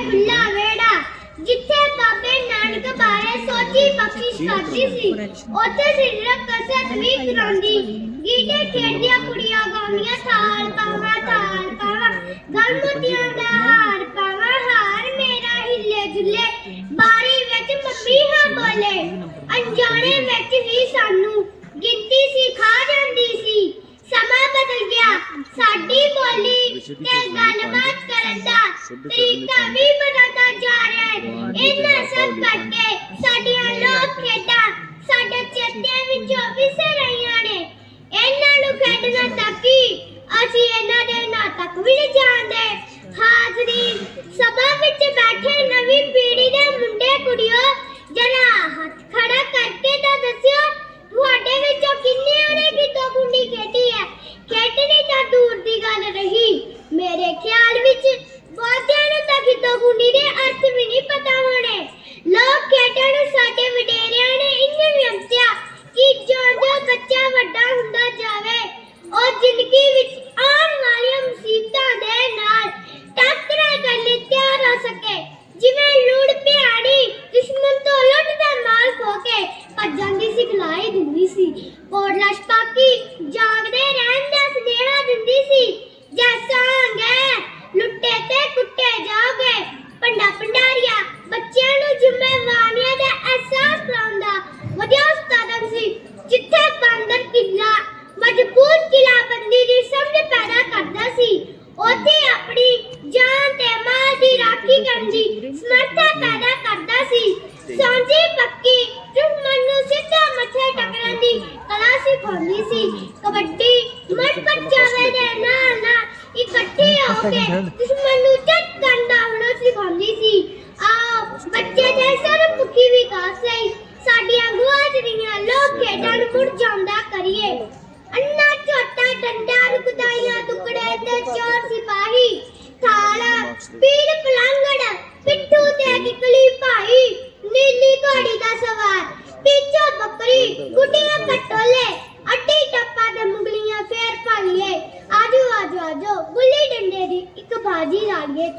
ਖੁੱਲਾ ਵੇੜਾ ਜਿੱਥੇ ਬਾਬੇ ਨਾਨਕ ਬਾਰੇ ਸੋਚੀ ਬਖਸ਼ਿਸ਼ ਕਰਦੀ ਸੀ। ਉੱਥੇ ਸਿਰਫ ਕਸਰਤ ਵੀ ਕਰਾਉਂਦੀ। ਗੀਤੇ ਖੇਡਦੀਆਂ ਕੁੜੀਆਂ ਗਾਉਂਦੀਆਂ ਥਾਲ ਪਾਵਾਂ ਥਾਲ ਪਾਵਾਂ ਗਲਮਤੀਆਂ ਦਾ ਹਾਰ ਪਾਵਾਂ ਹਾਰ ਮੇਰਾ ਹਿੱਲੇ ਜੁੱਲੇ। ਬਾਰੀ ਵਿੱਚ ਮੰਮੀ ਹਾਂ ਬੋਲੇ ਅਣਜਾਣੇ ਵਿੱਚ ਹੀ ਸਾਨੂੰ ਗਿਣਤੀ ਸੀ ਖਾ ਜਾਂਦੀ ਸੀ ਸਮਾਂ ਬਦਲ ਗਿਆ ਸਾਡੀ ਬੋਲੀ ਤੇ ਗੱਲਬਾਤ ਕਰਨ ਦਾ ਤਰੀਕਾ ਵੀ ਬਦਲਦਾ ਜਾ ਰਿਹਾ ਹੈ। ਇਹਨਾਂ ਸਭ ਕਰਕੇ ਸਾਡੀਆਂ ਲੋਕ ਖੇਡਾਂ ਸਾਡੇ ਚੇਤੇ ਵਿੱਚੋਂ ਵਿਸਰ ਰਹੀਆਂ ਨੇ ਇਹਨਾਂ ਨੂੰ ਖੇਡਣਾ ਤੱਕ ਹੀ ਅਸੀਂ ਇਹਨਾਂ ਦੇ ਨਾਂ ਤੱਕ ਵੀ ਨਹੀਂ ਜਾਣਦੇ ਹਾਜ਼ਰੀ ਸਭਾ ਵਿੱਚ ਬੈਠੇ ਨਵੀਂ ਪੀੜ੍ਹੀ ਦੇ ਮੁੰਡੇ ਕੁੜੀਓ ਜਰਾ ਹੱਥ ਖੜਾ ਕਰਕੇ ਤਾਂ ਦੱਸਿਓ ਤੁਹਾਡੇ ਵਿੱਚੋਂ ਕਿੰਨਿਆਂ ਨੇ ਕਿਤੋਂ ਗੁੰਡੀ ਖੇਡੀ ਹੈ ਖੇਡਣੀ ਤਾਂ ਦੂਰ ਦੀ ਗੱਲ ਰਹੀ ਮੇਰੇ ਖਿਆਲ ਵਿੱਚ ਬਹੁਤਿਆਂ ਨੂੰ ਤਾਂ ਕਿਤੋਂ ਗੁੰਡੀ ਦੇ ਅਰਥ ਵੀ ਨਹੀਂ ਪਤਾ ਹੋਣੇ ਲੋਕ ਖੇਡਾਂ ਨੂੰ ਸਾਡੇ ਵਡੇਰਿਆਂ ਨੇ ਇੰਨੇ ਵਿਅੰਤਿਆ ਕਿ ਜਦੋਂ ਬੱਚਾ ਵੱਡਾ ਹੁੰਦਾ ਜਾਵੇ ਉਹ ਜ਼ਿੰਦਗੀ ਵਿੱਚ ਆਉਣ ਵਾਲੀਆਂ ਮੁਸੀਬਤਾਂ ਦੇ ਨਾਲ ਟੱਕਰਾਂ ਕਰਨ ਲਈ ਤਿਆਰ ਹੋ ਸਕੇ ਜਿਵੇਂ ਲੂੜ ਪਿਆੜੀ ਦੁਸ਼ਮਣ ਤੋਂ ਲੁੱਟ ਦਾ ਮਾਲ ਖੋ ਕੇ ਭੱਜਣ ਦੀ ਸਿਖਲਾਈ ਦਿੰਦੀ ਸੀ ਕੋਟਲਾ ਛਪਾਕੀ ਜਾਗਦੇ ਰਹਿਣ ਦਾ ਸੁਨੇਹਾ ਦਿੰਦੀ ਸੀ ਜੈਸਾ ਹੈ ਲੁੱਟੇ ਤੇ ਜਾਓਗੇ ਪੰਡਾ ਪੰਡਾਰੀਆ ਬੱਚਿਆਂ ਨੂੰ ਜ਼ਿੰਮੇਵਾਰੀਆਂ ਦਾ ਅਹਿਸਾਸ ਕਰਾਉਂਦਾ। ਵਧੀਆ ਉਸਤਾਦਨ ਸੀ। ਜਿੱਥੇ ਬਾਂਦਰ ਕਿਲਾ ਮਜ਼ਬੂਤ ਕਿਲਾਬੰਦੀ ਦੀ ਸਮਝ ਪੈਦਾ ਕਰਦਾ ਸੀ ਉੱਥੇ ਆਪਣੀ ਜਾਨ ਤੇ ਮਾਲ ਦੀ ਰਾਖੀ ਕਰਨ ਦੀ ਸਮਰੱਥਾ ਪੈਦਾ ਕਰਦਾ ਸੀ। ਸਾਂਝੀ ਪੱਕੀ ਦੁਸ਼ਮਣ ਨੂੰ ਸਿੱਧਾ ਮੱਥੇ ਟਕਰਾਂ ਦੀ ਕਲਾ ਸਿਖਾਉਂਦੀ ਸੀ। ਕਬੱਡੀ ਮੱਟ ਪੱਚਾਵੇ ਦੇ ਨਾਲ ਨਾਲ ਇਕੱਠੇ ਹੋ ਕੇ ਸਿਖਾਉਂਦੀ ਸੀ। ਆ ਬੱਚੇ ਦੇ ਸਰਬਮੁਖੀ ਵਿਕਾਸ ਲਈ ਸਾਡੀਆਂ ਗੁਆ ਜਿਹੜੀਆਂ ਲੋਕ ਖੇਡਾਂ ਮੁੜ ਜਾਂਦਾ ਕਰੀਏ। ਅੰਨਾ ਝੋਟਾ, ਡੰਡਾ ਰੁਕਦਾਈਆਂ, ਟੁਕੜੇ ਤੇ ਚੋਰ ਸਿਪਾਹੀ, ਥਾਲਾ ਪੀੜ ਪਲੰਗੜ, ਪਿੱਠੂ ਤੇ ਕਿਕਲੀ ਭਾਈ, ਨੀਲੀ ਘੋੜੀ ਦਾ ਸਵਾਰ ਪੀਛਾ ਬੱਕਰੀ, ਗੁੱਡੀਆਂ ਕਟੋਲੇ, ਅੱਡੀ ਟੱਪਾ ਦੇ ਮੁਗਲੀਆਂ ਫੇਰ ਪਾਲੀਏ ਆਜੋ ਆਜੋ ਆਜੋ, ਗੁੱਲੀ ਡੰਡੇ ਦੀ ਇੱਕ ਬਾਜੀ ਲਾਗੇ